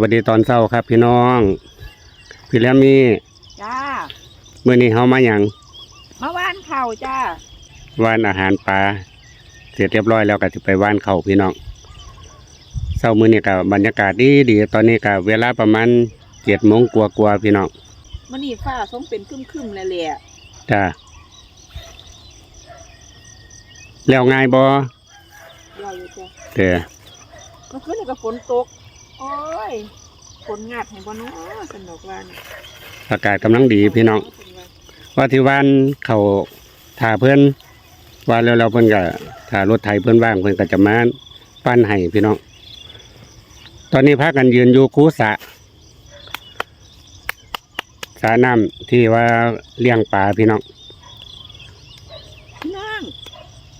วัสดีตอนเช้าครับ พี่น้อง พี่แล้วมีจ้าเมื่อนี้เฮามาอย่างมาว่านเข่าจ้าว่านอาหารปลาเสร็จเรียบร้อยแล้วก็จะไปว่านเขาพี่น้องเช้ามื้อนี้ก็บรรยากาศดีดีตอนนี้ก็เวลาประมาณเจ็ดโมงกว่าๆพี่น้องมันนี่ฟ้าทรงเป็นครึมๆเลยแหละจ้าแล้วง่ายบ่ยาวอยู่จ้าเด้อก็ขึ้นกับฝนตกโอ้ยฝนงัดของบ้านน้อสนุกว่านี่อากาศกำลังดีพี่น้อง ว่าที่ว่านเขาถ่าเพื่อนว่าแล้วเราเพื่อนก็ถ่ารถไถเพื่อนว่างเพื่อนก็จะมาปั้นให้พี่น้อง ตอนนี้พากันยืนอยู่คูสระสระน้ำที่ว่าเลี้ยงปลาพี่น้องพี่น้อง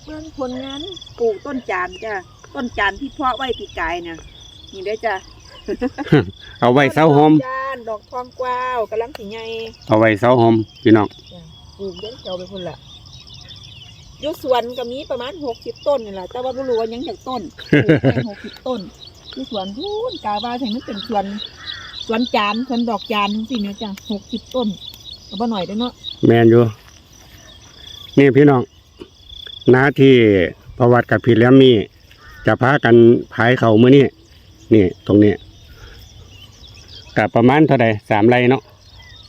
เบื้องผลงานปลูกต้นจานจ้าต้นจานที่เพาะไว้ปีกายเนี่ยนี่ได้อจ้า เอาไว้เสาโฮมจานดอกทองกวาวกำลังสีใหญ่เอาไว้เสาโฮมพี่น้องปลูกเลี้ยงเขียวไปคนละอยู่สวนก็มีประมาณหกสิบต้นนี่แหละแต่ว่าไม่รู้ว่ายังจากต้นปลูกแค่หกสิบต้นที่สวนพูนกาว่าถึงมันเป็นสวนสวนจานสวนดอกจานสิเนี่ยจ้ะหกสิบต้นก็บ่หน่อยเด้อเนาะแมนอยู่ นี่พี่น้องหน้าที่ประวัติกับพี่แล้วมี จะพากันพายเขามือนี่นี่ตรงนี้ กับประมาณเท่าใดสามไรเนาะ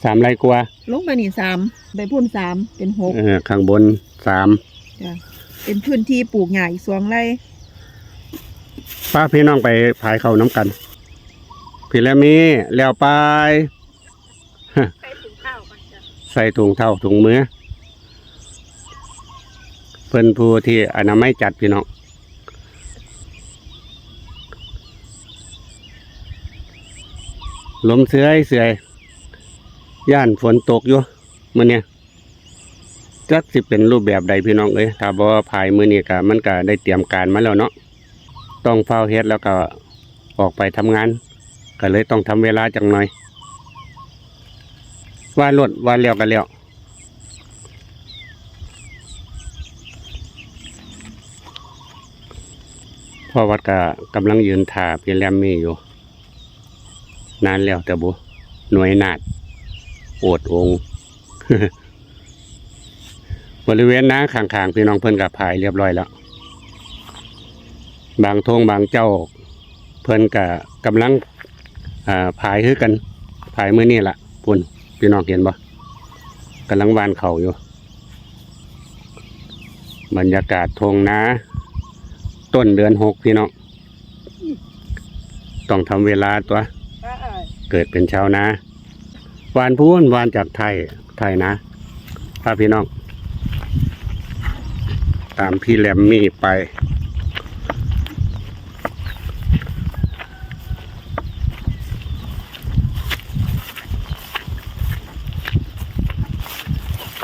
สามไรกว่าลงไปนี่สามใบพุ่นสามเป็นหกเออข้างบนสามจ้ะเป็นพื้นที่ปลูกหญ้าอีกสองไร่ป้าพี่น้องไปพายเขาน้ำกัน พี่แล้วมีแล้วไปใส่ถุงข้าวกันจ้ะใส่ถุงเท่าถุงมือเพิ่นผู้ที่อนามัยจัดพี่น้อง ลมเสือยเสือยย่านฝนตกอยู่มื้อเนี้ยจักสิเป็นรูปแบบใดพี่น้องเอ้ยถ้าบ่พายมื้อนี้ก็มันก็ได้เตรียมการมาแล้วเนาะต้องเฝ้าเฮ็ดแล้วก็ออกไปทำงาน ก็เลยต้องทำเวลาจังหน่อย ว่ารถว่าเลี้ยวกันแล้วพ่อวัดก็กำลังยืนถ่าพี่แรมมี่อยู่ นานแล้วแต่บุหน่วยนาดโอดองบริเวณน้าข้างๆพี่น้องเพิ่นกับผายเรียบร้อยแล้ว บางทงบางเจ้า เพิ่นกับกำลังอ่าผายคือกันผายมือนี่ละพุ่นพี่น้องเห็นบ่กำลังวานเข่าอยู่ บรรยากาศทงนาต้นเดือนหกพี่น้องต้องทำเวลาตัว เกิดเป็นชาวนาวานพูนวานจากไทยไทยนะพาพี่น้อง ตามพี่แรมมี่ไป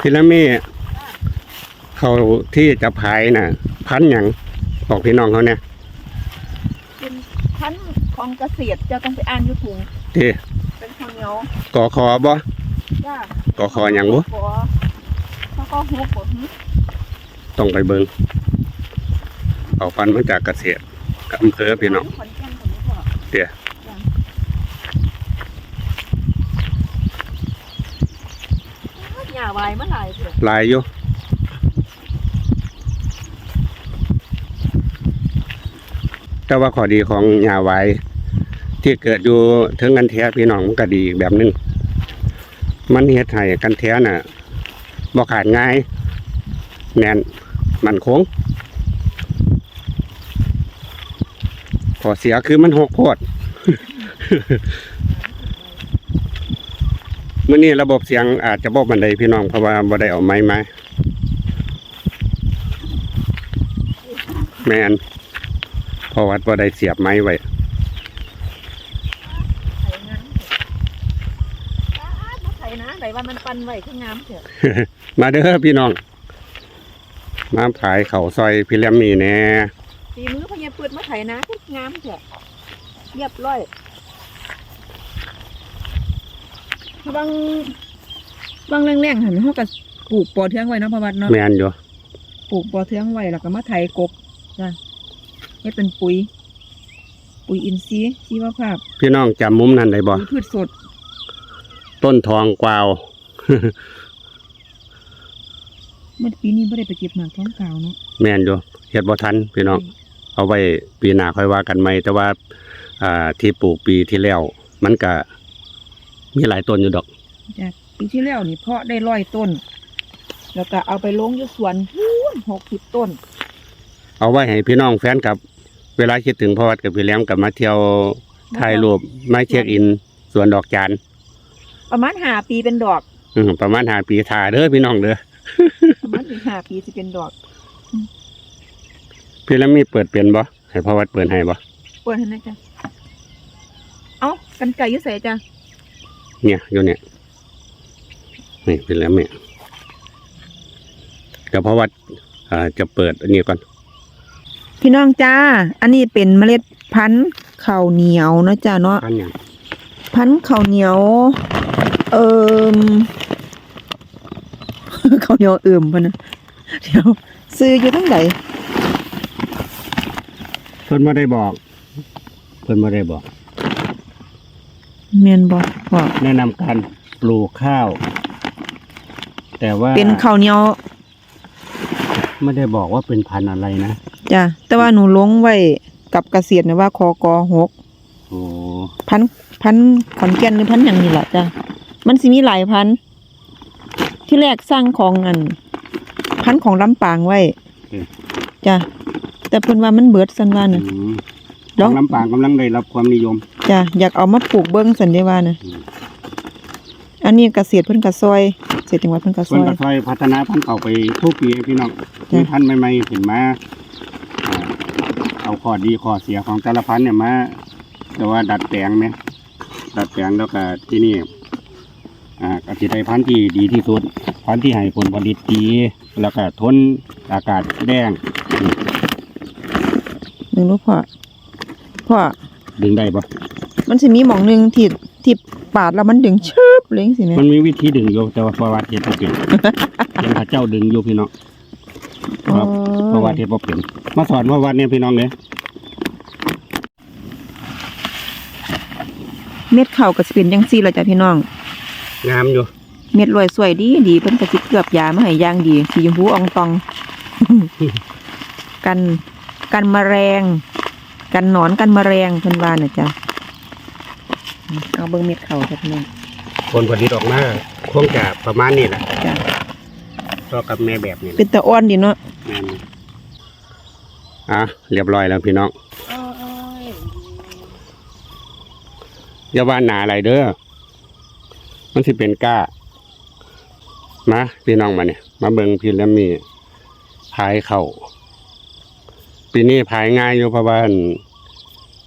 พี่แรมมี่เขาที่จะพายน่ะ พันอย่างบอกพี่น้องเขาเนี่ยเป็นพันของเกษตรจะต้องไปอ่านยุถุง ที่เป็นข้าวเหนียวกอคอบ่จ้ากอคออย่างบ่ขอแล้วก็หัวกดหึต้องไปเบิงเอาฟันมาจากเกษตรอำเภอพี่น้องขอนแก่นคนนี้พ่อเดี๋ยวจ้ะหญ้าวายมาหลายเถอะลายอยู่แต่ว่าข้อดีของหญ้าไว้ ที่เกิดอยู่ถึงกันแท้พี่น้องมันก็ดีอีกแบบหนึง มันเฮ็ดให้กันแท้น่ะบ่ขาดง่าย แน่นมันคงข้อเสียคือมันหกโพดมื่อนี้ระบบเสียงอาจจะบอกบันไดพี่น้องเพราะว่าบ่ได้เอาไม้มาแมนพราะวัดบ่ได้เสียบไม้ไว้ ไถงามเถอะจ้ามาไถนะไหนว่ามัน ปันไว้คืองามเถอะมาเด้อพี่น้องมาขายเขาวซอยพี่แรมมี่แน่ฝีมือพญาปืดมาไถนะคืองามเถอะเรียบร้อยบางบางแรงๆหันเขาก็ปลูกปอเทืองไว้เนาะพระวัดเนาะแมนอยู่ปลูกปอเทืองไว้แล้วก็มาไถกบจ้ะให้เป็นปุ๋ย ปุ๋ยอินทรีย์ชีวภาพ พี่น้องจำมุมนั้นได้บ่ปุ๋ยพืชสด ต้นทองกวาว เมื่อปีนี้ไม่ได้ไปเก็บหมากท้องกาวเนาะแม่นอยู่เฮ็ดบ่ทันพี่น้องเอาไว้ปีหน้าค่อยว่ากันใหม่แต่ว่า อ่า ที่ปลูกปีที่แล้ว มันก็มีหลายต้นอยู่ดอกจากปีที่แล้วนี่เพาะได้ร้อยต้น แล้วก็เอาไปลงอยู่สวนพูนหกสิบต้น เอาไว้ให้พี่น้องแฟนกับ เวลาคิดถึงพ่อวัดกับพี่แหลมกับมาเที่ยวถ่ายรูปมาเช็คอินสวนดอกจานประมาณห้าปีเป็นดอก อืมประมาณหาปีถ่าเด้อพี่น้องเด้อประมาณถึงห้าปีจะเป็นดอกพี่แหลมมีเปิดเป็นบ่ให้พ่อวัดเปิดให้บ่เปิดให้หนะจ๊ะเอ้ากันไก่อยุ่ใส่จ้ะเนี่ยอยู่เนี่ยนี่พี่แหลมเนี่ยเดี๋ยวพ่อวัดอ่าจะเปิดอันนี้ก่อนพี่น้องจ้า อันนี้เป็นเมล็ดพันธุ์ข้าวเหนียวเนาะจ้าเนาะ อันอย่างพันธุ์ข้าวเหนียว เอิมข้าวเหนียวเอิมพะนะเดี๋ยวซื้ออยู่ทั้งไหนเพิ่นบ่ได้บอกเพิ่นบ่ได้บอก เมนบอกบอกแนะนำการปลูกข้าว แต่ว่าเป็นข้าวเหนียวไม่ได้บอกว่าเป็นพันธุ์อะไรนะจ้ะแต่ว่าหนูลงไว้กับเกษียณนะว่าคอกอหกโอ้พันพันขอนแก่นหรือพันอย่างนี้แหละจ้ะ มันสิมีหลายพัน ที่แรกสร้างของอัน พันของลำปางไว้จ้ะแต่เพิ่นว่ามันเบิดสันว่าอืน่ะมลองลำปางกำลังได้รับความนิยม จ้ะอยากเอามาปลูกเบิ้งสันได้ว่าน่ะ อืม อันนี้เกษตรเพิ่นก็ซอยเกษตรจังหวัดเพิ่นก็ซส่วนอยกระซอยพัฒนาพันธุ์เก่าไปทุกปีให้พี่น้องจ้ะ มีพันธุ์ใหม่ๆขึ้นมาอ่าเอาข้อดีข้อเสียของแต่ละพันธุ์เนี่ยมาแต่ว่าดัดแปลงไหมดัดแปลงแล้วก็ที่นี่ อ่ากสิได้พันธุ์ที่ดีที่สุด พันธุ์ที่ให้ผลผลิตดีแล้วก็ทนอากาศแดงหนึ่งรู้พ่อพ่อดึงได้ปะมันสิมีหม่องหนึงที่ที่ปาดแล้วมันดึงชึบเลยจังซี่แหมมันมีวิธีดึงอยู่แต่ว่าเพราะว่าเฮ็ดบ่เป็นเป็นพระเจ้าดึงอยู่พี่น้องครับเพราะว่าเฮ็ดบ่เป็นมาสอนเพราะว่าเนี่ยพี่น้องเด้เม็ดข้าวก็สิเป็นจังซี่ล่ะจ้ะพี่น้อง งามอยู่ เม็ดรวยสวยดีดีเพิ่นก็สิเกือบยามาให้อย่างดี สีชมพูอองตอง กันกันแมลงกันหนอนกันแมลงเพิ่นว่าน่ะจ้ะเอาเบิ่งเม็ดข้าวจ้ะพี่น้องผลผลิตออกมาคงจะประมาณนี้แหละจ้ะก็กับแม่แบบนี้แหเป็ละนตาอ้อนดีเนาะแม่นอะเรียบร้อยแล้วพี่น้องอย่าว่าหนาอะไรเด้อ มันสิเป็นก้า มาพี่น้องมาเนี่ย มาเบิ่งพี่แล้วมีพายเข่าปีนี้พายง่ายอยู่เพราะว่าอั่น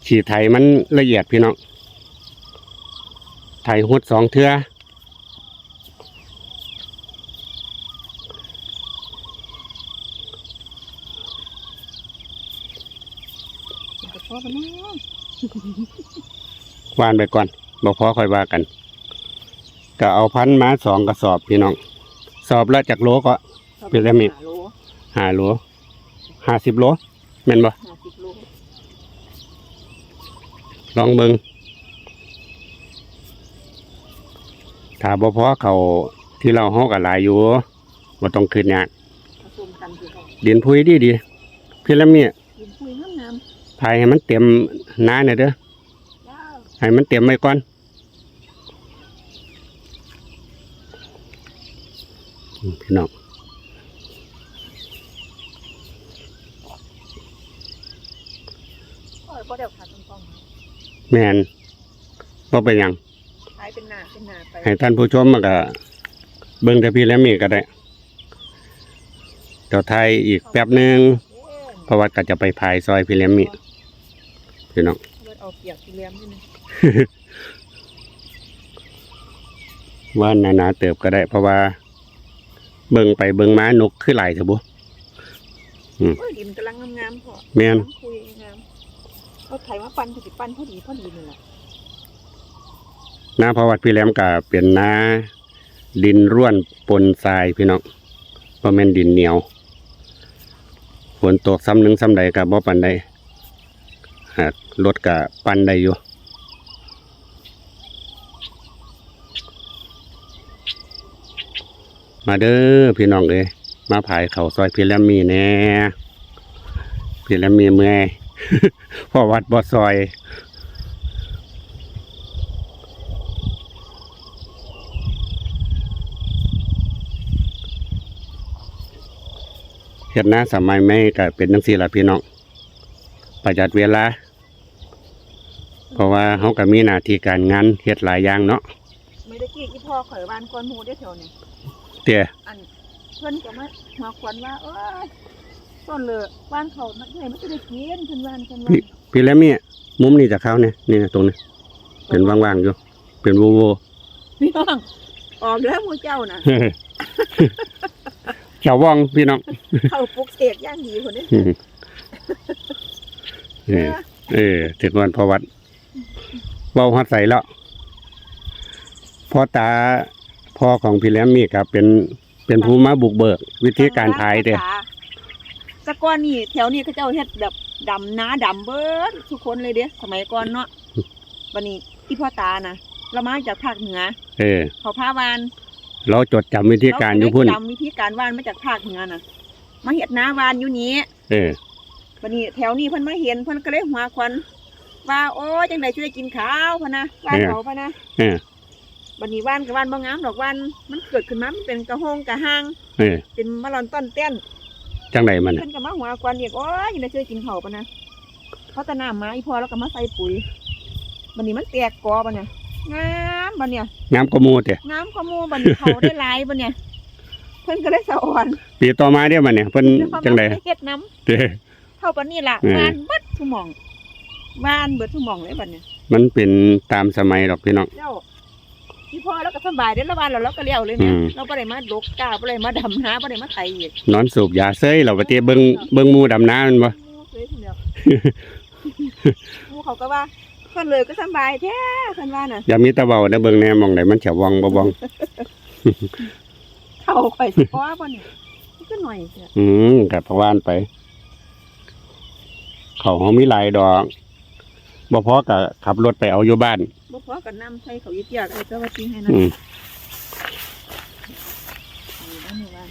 ฉีดไถมันละเอียดพี่น้องไถหุดสองเทือวานไปก่อนบอกพอค่อยว่ากัน ก็เอาพันธุ์มาสองกระสอบพี่น้องสอบละจากโลก็เป็นแล้วมีห้าโลห้าสิบโลแม่นบ่ห้าสิบโลลองเบิงถ้าบ่พอเขาที่เราฮอกหลายอยู่บ่ต้องขึ้นยากผสมกันคือเขาดินพุยดีดีพี่ละเมียกินปุ๋ยงามพายให้มันเต็มหน้าเนี่ยเด้อๆจ้าให้มันเต็มไว้ก่อนอืม พี่น้องโอ้ยบ่ได้ขาดตรงแม่นบ่เป็นหยังๆขายเป็นหน้าเป็นหน้าไปให้ท่านผู้ชมมันก็เบิ่งแต่พี่และมีก็ได้เดี๋ยวไทยอีกแป๊บหนึงเอ้ยเพราะว่าก็จะไปพายซอยพี่และมีพี่น้องเอาไว้เอาเปียกที่เลี้ยงนี่นะว่าหนาๆเติบก็ได้เพราะว่า เบิ่งไปเบิ่งมานกคือหลายเถอะบุโอ้ยดินกำลังงามๆพอแม่นกำลังคุยงามเอาไถมาปั่นก็สิปั่นพอดีพอดีนี่แหละหน้าพระวัดพี่แหลมก็เป็นหน้าดินร่วนปนทรายพี่น้องเพราะแม่นดินเหนียวฝนตกซ้ำหนึ่งซ้ำใดกับบ่ปันใดหากรถกะปั่นได้อยู่ มาเด้อพี่น้องเอ้ยมาผายเขาซอยพีแลมมีแน่พีแลมมีเมื่อยพอวัดบ่ซอยเฮ็ดหน้าสมัยไม่ก็เป็นจังซี่ล่ะพี่น้องประหยัดเวลา เพราะว่าเฮาก็มีหน้าที่การงานเฮ็ดหลายอย่างเนาะไม่ได้กี้อีพ่อข่อยบ้านคนหูได้อแถวนี้ เตี้ยอันเพิ่นก็มามาควันว่าเอ้ยต้นเลยบ้านเขานักเรียนมันจะได้กินเพิ่นว่าเพิ่นว่าพี่แล้วมีมุมนี้จากเขาเนี่ยนี่นะตรงนี้เป็นว่างๆอยู่เป็นโวโวพี่น้องออกแล้วหมูเจ้าน่ะเขียวว่องพี่น้องเขาปลุกเสกอย่างดีคนนี้เออเออถึงวันพอวัดเบาหัดใสแล้วพ่อตา พ่อของพี่แหลมมีกับเป็นเป็นผู้มาบุกเบิก วิธีการพายเด้อแต่ก่อนนี่แถวนี้เขาเจ้าเฮ็ดแบบดำนาดำเบิดทุกคนเลยเด้สมัยก่อนเนาะวันนี้ที่พ่อตานะเรามาจากภาคเหนือ เออเขาพาวาน เราจดจำวิธีการอยู่พุ่นเก็ได้จำวิธีการวานมาจากภาคเหนือน่ะ มาเฮ็ดนาวานอยู่นี้ เออวันนี้แถวนี้เพิ่นมาเห็นเพิ่นก็เลยหัวควันว่าโอ้ยจังได๋สิได้กินข้าวพะนะว่านเขาพะนะเออ บัดนี้ว่านกับว่านบ่งามดอกว่านมันเกิดขึ้นมามันเป็นกระโหงกระหางเออเป็นมะลอนต้นเต้นจังไดมันน่ะเพิ่นก็มาหัวควันอีกโอ้ยจังได๋สิได้กินข้าวพะนะเพราะแต่น้ำมาอีพอแล้วก็มาใส่ปุ๋ยบัดนี้มันแตกกอบัดเนี่ยงามบัดเนี่ยงามกว่าหมูเด้งามกว่าหมู่บัดนี้เขาได้หลายบัดเนี่ยเพิ่นก็เลยสะอ่อนปีต่อมาเด้อมันเนี่ยเพิ่นด้วยความจังไดว่าเฮ็ดน้ำเด้อเท่าปานนี้ล่ะอืมบ้านเบิดทุกหม่องบ้านเบิดทุกหม่องเลยบัดเนี่ยมันเป็นตามสมัยดอกพี่น้อง เจ้า พี่พ่อแล้วก็สบายเด้อละวันเราเราก็เลี้ยวเลยอืนะมเราบ่ได้มาดกกาบ่ได้มาดำน้าบ่ได้มาไถอีกนอนสูบยาเซ้ยเราไปเตะเบิ่งเบิ่งหมูดำน้ามันบ่สวยทีเดียวหมู่เขาก็ว่าเพิ่นเลยก็สบายแท้เพิ่นว่าน่ะอย่ามีแตะเบาเด้อเบิ่งแหน่หมองไหนมันเฉวว่องบ่ว่องเข้าข่อยสิพอบ่เนี่ยมันก็หน่อยเถอะอืมกับพะวานไป เขาเขามีหลายดอกบ่พอกับขับรถไปเอาอยู่บ้านบ่พอก็นํใส่เขาอีเตียกไอ้ก็ว่าจริงให้นะอืมนี่นะหมู่บ้าน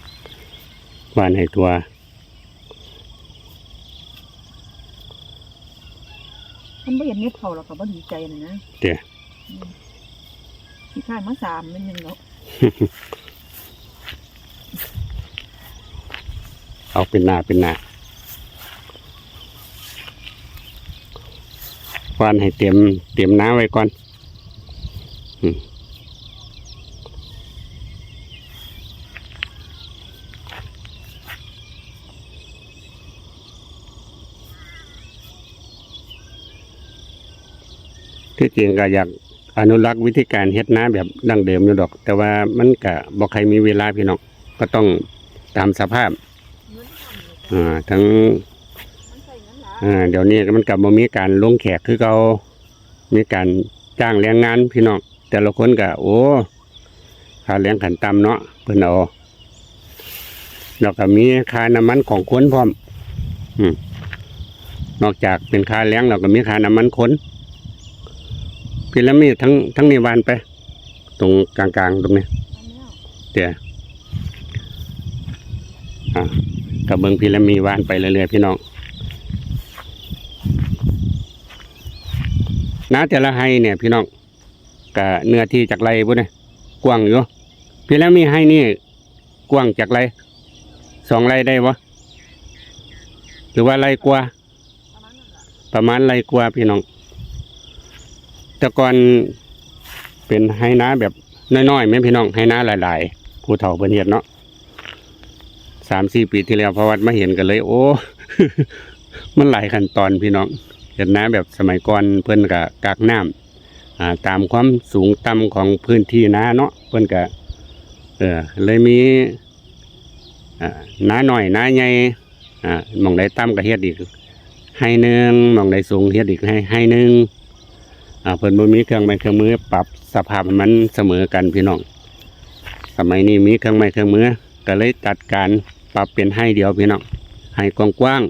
บ้านให้ตัวเพิ่นบ่เห็นเม็ดเขาแล้วก็บ่ดีใจน่ะนะเด้ออืมสิข้านมาสามมันยังเนาะเอาเป็นหน้าเป็นหน้าบ้านให้เตรียมเตรียมน้ำไว้ก่อนอืม ที่จริงก็อยากอนุรักษ์วิธีการเฮ็ดนาแบบดั้งเดิมอยู่ดอก แต่ว่ามันก็บ่ใครมีเวลาพี่น้องก็ต้องตามสภาพอ่าทั้งอ่าเดี๋ยวนี้มันกลับมามีการลงแขกคือเขามีการจ้างแรงงานพี่น้อง แต่ละคนก็โอ้ค่าแรงขันต่ำเนาะเพิ่นเอาแล้วก็มีค่าน้ำมันของคนพร้อมนอกจากเป็นค่าแรงเราก็มีค่าน้ำมันคนพี่แล้วมีทั้งทั้งนิวานไป ตรงกลางๆตรงนี้เดี๋ยวกับเบิงพีระมีวานไปเรื่อยๆพี่น้องน้าแต่ละไฮเนี่ยพี่น้อง กเนื้อที่จากไรบุเนี่ยกว้างอยู่พีระมีไฮนี่กว้างจากไรสองไรได้วะหรือว่าไรกว่า ประมาณไรกว่าพี่น้อง แต่ก่อนเป็นไฮนาแบบน้อยๆไหมพี่น้องไฮนาหลายๆผู้เฒ่าเพิ่นเฮ็ดเนาะสามสี่ปีที่แล้วพอวัดมาเห็นกันเลย โอ้ มันหลายขั้นตอนพี่น้องเห็นนาแบบสมัยก่อนเพิ่นก็กากน้ำอ่า ตามความสูงต่ำของพื้นที่นาเนาะเพิ่อนก็เออเลยมีอ่านาหน่อยนาใหญ่มองใดต่ำก็เฮ็ดอีกให้หนึ่งมองใดสูงเฮ็ดอีกให้ให้หนึ่งเพิ่นบ่มีเครื่องไม้เครื่องมือปรับสภาพมันเสมอกันพี่น้องสมัยนี้มีเครื่องไม้เครื่องมือก็เลยจัดการปรับเป็นให้เดียวพี่น้องให้กว้าง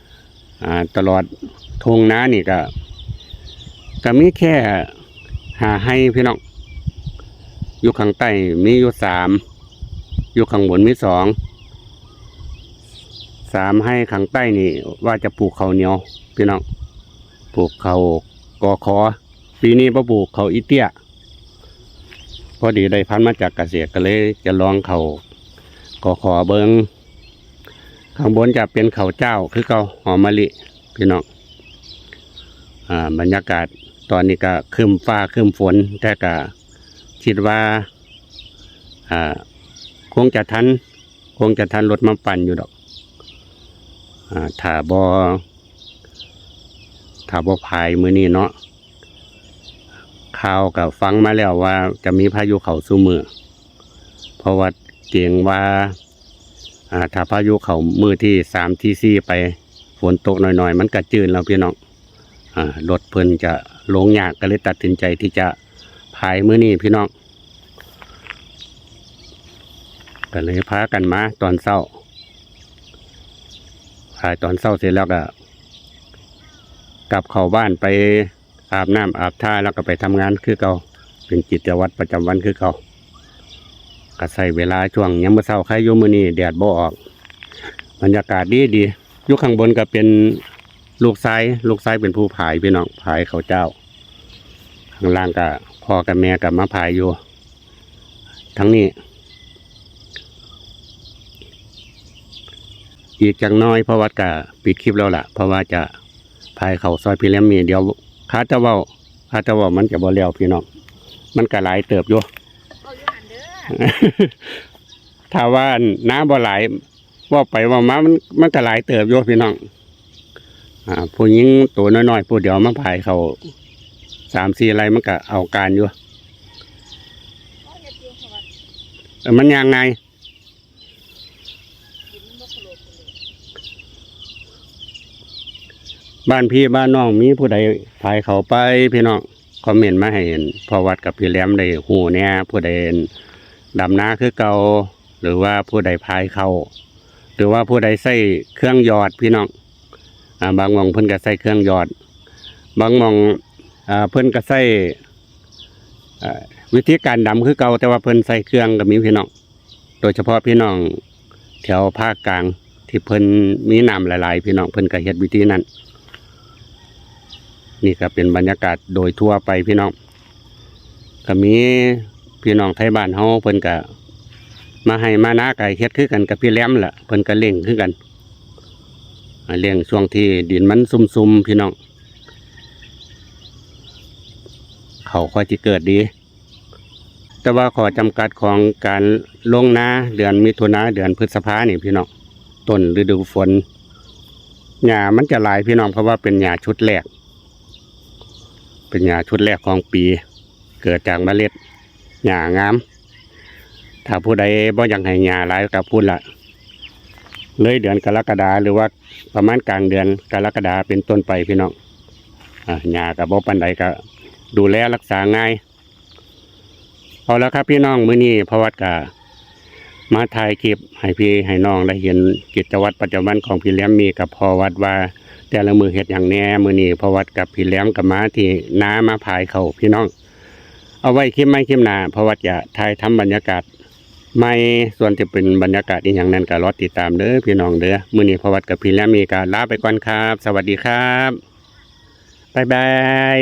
ๆอ่าตลอดทงน้านี่ก็ก็มีแค่ หาให้พี่น้องอยู่ข้างใต้มีอยู่สามอยู่ข้างบนมีสองสามให้ข้างใต้นี่ ว่าจะปลูกเขาเหนียวพี่น้องปลูกเขากอคอปีนี้พอปลูกเขาอีเตี้ยพอดีได้พันมาจากเกษตรก็เลยจะลองเขากอคอเบิงข้างบนจะเป็นเขาเจ้าคือเขาหอมมะลิพี่น้องอ่าบรรยากาศ ตอนนี้ก็ครึมฟ้าครึมฝน แต่ก็คิดว่าอ่าคงจะทัน คงจะทันรถมาปั่นอยู่ดอกอ่าถ้าบอถ้าบอพายมือนี้เนาะข่าวกับฟังมาแล้วว่าจะมีพายุเข่าสู้มือ เพราะว่าเกียงว่าอ่าถ้าพายุเข่ามือที่สามที่สี่ไปฝนตกหน่อยๆ มันกระจืนแล้วพี่น้องอ่ารถเพิ่นจะ หลงยากก็เลยตัดสินใจที่จะพายมือนี้พี่น้องก็เลยพากันมาตอนเช้าพายตอนเช้าเสร็จแล้วก็กลับเข้าบ้านไปอาบน้ำอาบท่าแล้วก็ไปทำงานคือเก่าเป็นกิจวัตรประจำวันคือเก่าก็ใส่เวลาช่วงยามมื้อเช้าใครอยู่มื้อนี้แดดบ่ออก บรรยากาศดีดีอยู่ข้างบนก็เป็น ลูกชายลูกชายเป็นผู้ผายพี่น้องผายเขาเจ้า ข้างล่างก็พ่อกับแม่กับมาผายอยู่ ทั้งนี้ อีกจังน้อยพระว่าก็ปิดคลิปแล้วล่ะ เพราะว่าจะพายเขาซอยพี่แลมมีเดียวคาจะเว้าคาจะเว้ามันจะบ่แล้วพี่น้องมันก็หลายเติบอยู่เอยู่ถ้าว่าน้ำบ่ไหลายว่าไปว่ามามันมันก็หลายเติบอยู่พี่น้อง อ่าผู้หญิงตัวน้อยๆผู้เดียวมาพายเขาสามสี่ไรมันก็เอาการอยู่เอาเฮ็ดอยู่เพราะมันยังไงบ้านพี่บ้านน้องมีผู้ใดพายเขาไปพี่น้องคอมเมนต์มาให้เห็นพอวัดกับพี่แหลมได้หูเนี่ยผู้ใดดำนาคือเก่าหรือว่าผู้ใดพายเขาหรือว่าผู้ใดใส่เครื่องยอดพี่น้อง บางมองเพิ่นก็ใส่เครื่องหยอด บางมองอเพิ่นก็ใส่วิธีการดำคือเก่าแต่ว่าเพิ่นใส่เครื่องก็มีพี่น้องโดยเฉพาะพี่น้องแถวภาคกลางที่เพิ่นมีน้ำหลาย ๆ พี่น้องเพิ่นก็เฮ็ดวิธีนั้นนี่ก็เป็นบรรยากาศโดยทั่วไปพี่น้องก็มีพี่น้องไทยบ้านเฮาเพิ่นก็มาให้มานาไก่เฮ็ดคือกันกับพี่แหลมล่ะเพิ่นก็เลี้ยงคือกัน เลี้ยงช่วงที่ดินมันซุ่มๆพี่น้อง เขาค่อยสิเกิดดี แต่ว่าขอจำกัดของการลงนาเดือนมิถุนาเดือนพฤษภาเนี่พี่น้องต้นฤดูฝนหญ้ามันจะหลายพี่น้องเพราะว่าเป็นหญ้าชุดแรก เป็นหญ้าชุดแรกของปี เกิดจากเมล็ดหญ้างาม ถ้าผู้ใดบ่อยากให้หญ้าหลายก็พูดละ เลยเดือนกรกฎาหรือว่าประมาณกลางเดือนกรกฎาเป็นต้นไปพี่น้องอ่าหญ้ากับบ่ปันใดก็ดูแลรักษาง่ายเอาแล้วครับพี่น้องมื้อนี้พระวัดกามาถ่ายคลิปให้พี่ให้น้องได้เห็นกิจวัตรประจำวันของพี่เลี้ยมมีกับพอวัดว่า แต่ละมือเฮ็ดอย่างแน่มือนี้พอวัดกับพี่แหลมกับม้าที่น้ามาพายเขาพี่น้อง เอาไว้คลิปไม่คลิปหนาพอวัดจะถ่ายทำบรรยากาศ ไม่ส่วนจะเป็นบรรยากาศอีกอย่างนั้นก็รอติดตามเด้อพี่น้องเด้อมือนี้พวัดกับพี่แหลมมีการลาไปก่อนครับ สวัสดีครับบ๊ายบาย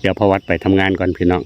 เดี๋ยวพวัดไปทำงานก่อนพี่น้อง